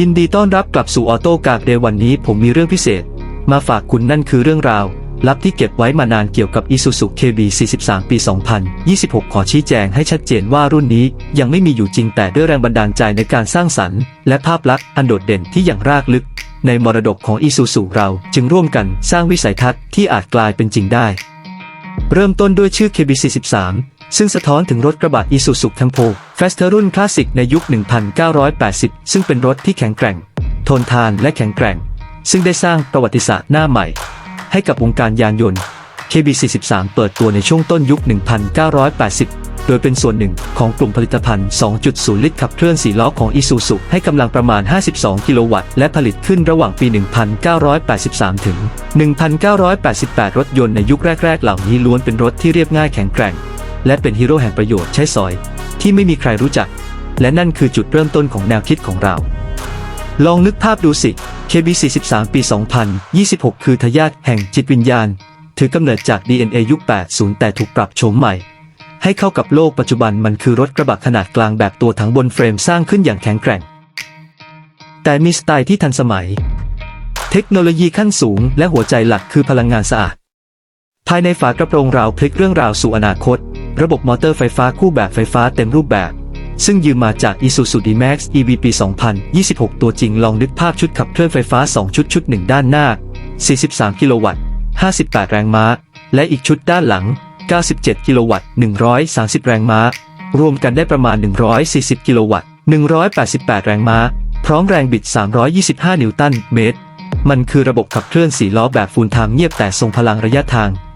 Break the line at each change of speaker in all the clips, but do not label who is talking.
ยินดีต้อนรับกลับสู่ออโต้กากเดย์วันนี้ผมมีเรื่องพิเศษ มาฝากคุณนั่นคือเรื่องราว ลับที่เก็บไว้มานานเกี่ยวกับ Isuzu KB 43 ปี 2026 ขอชี้แจงให้ชัดเจนว่ารุ่นนี้ยังไม่มีอยู่จริงแต่ด้วยแรงบันดาลใจในการสร้างสรรค์ และภาพลักษณ์อันโดดเด่นที่อย่างรากลึก ในมรดกของ Isuzu เราจึงร่วมกันสร้างวิสัยทัศน์ที่อาจกลายเป็นจริงได้ เริ่มต้นด้วยชื่อ KB43 ซึ่งสะท้อนถึงรถกระบะ Isuzu Campo Faster รุ่นคลาสสิกในยุค 1980 ซึ่งเป็นรถที่แข็งแกร่ง ทนทานและแข็งแกร่ง ซึ่งได้สร้างประวัติศาสตร์หน้าใหม่ ให้กับวงการยานยนต์ KB43 เปิดตัวในช่วงต้นยุค 1980 โดยเป็นส่วนหนึ่งของกลุ่มผลิตภัณฑ์ 2.0 ลิตรขับเคลื่อน4ล้อของ Isuzu ให้กำลังประมาณ 52 กิโลวัตต์ และผลิตขึ้นระหว่างปี 1983 ถึง 1988 รถยนต์ในยุคแรก ๆ เหล่านี้ล้วนเป็นรถที่เรียบง่ายแข็งแกร่ง และเป็นฮีโร่แห่งประโยชน์ใช้สอย ที่ไม่มีใครรู้จัก และนั่นคือจุดเริ่มต้นของแนวคิดของเรา ลองนึกภาพดูสิ KB43 ปี 2026 คือทายาทแห่งจิตวิญญาณ ถือกำเนิดจาก DNA ยุค 80 แต่ถูกปรับโฉมใหม่ ให้เข้ากับโลกปัจจุบันมันคือรถกระบะขนาดกลางแบบตัวถังบนเฟรมสร้างขึ้นอย่างแข็งแกร่ง แต่มีสไตล์ที่ทันสมัย เทคโนโลยีขั้นสูง และหัวใจหลักคือพลังงานสะอาดภายในฝากระโปรงราวพลิกเรื่องราวสู่อนาคต ระบบมอเตอร์ไฟฟ้าคู่แบบไฟฟ้าเต็มรูปแบบ ซึ่งยืมมาจาก Isuzu D-Max EV ปี2026 ตัวจริงลองนึกภาพชุดขับเคลื่อนไฟฟ้า 2 ชุดชุดหนึ่งด้านหน้า 43 กิโลวัตต์ 58 แรงม้า และอีกชุดด้านหลัง 97 กิโลวัตต์ 130 แรงม้า รวมกันได้ประมาณ 140 กิโลวัตต์ 188 แรงม้า พร้อมแรงบิด 325 นิวตันเมตร มันคือระบบขับเคลื่อน4ล้อแบบฟูลไทม์เงียบแต่ทรงพลังระยะทาง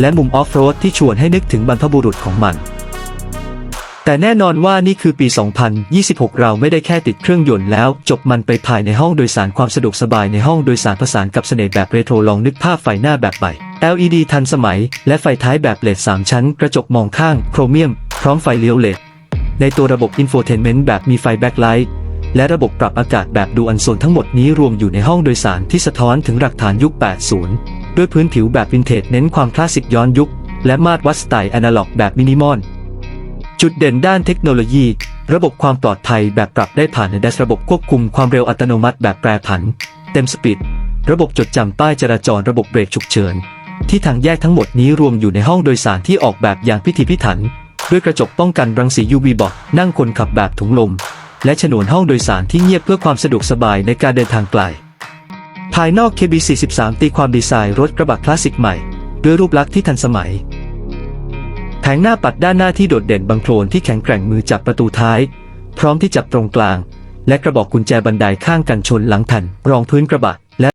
และมุมออฟโรดที่ชวนให้นึกถึงบรรพบุรุษของมัน แต่แน่นอนว่านี่คือปี 2026 เราไม่ได้แค่ติดเครื่องยนต์แล้ว จบมันไปภายในห้องโดยสารความสะดวกสบายในห้องโดยสารผสานกับเสน่ห์แบบเรโทรลองนึกภาพไฟหน้าแบบใหม่ LED ทันสมัย และไฟท้ายแบบเลด3ชั้น กระจกมองข้าง โครเมียม พร้อมไฟเลี้ยวเลดในตัวระบบอินโฟเทนเมนต์แบบมีไฟแบ็คไลท์และระบบปรับอากาศแบบดูอันโซนทั้งหมดนี้รวมอยู่ในห้องโดยสารที่สะท้อนถึงหลักฐานยุค 80 ด้วยพื้นผิวแบบวินเทจเน้นความคลาสสิกย้อนยุค และมาตรวัดสไตล์อนาล็อกแบบมินิมอล จุดเด่นด้านเทคโนโลยี ระบบความปลอดภัยแบบปรับได้ผ่านในดัสระบบควบคุมความเร็วอัตโนมัติแบบแปรผัน เต็มสปีด ระบบจดจำป้ายจราจรระบบเบรกฉุกเฉิน ที่ทางแยกทั้งหมดนี้รวมอยู่ในห้องโดยสารที่ออกแบบอย่างพิถีพิถัน ด้วยกระจกป้องกันรังสี UV บอกนั่งคนขับแบบถุงลม และฉนวนห้องโดยสารที่เงียบเพื่อความสะดวกสบายในการเดินทางไกล ภายนอก KB43 ตีความดีไซน์รถกระบะคลาสสิกใหม่ ด้วยรูปลักษณ์ที่ทันสมัย แผงหน้าปัดด้านหน้าที่โดดเด่นบังโคลนที่แข็งแกร่งมือจับประตูท้าย พร้อมที่จับตรงกลาง และกระบอกกุญแจบันไดข้างกันชนหลังแผ่นรองพื้นกระบะ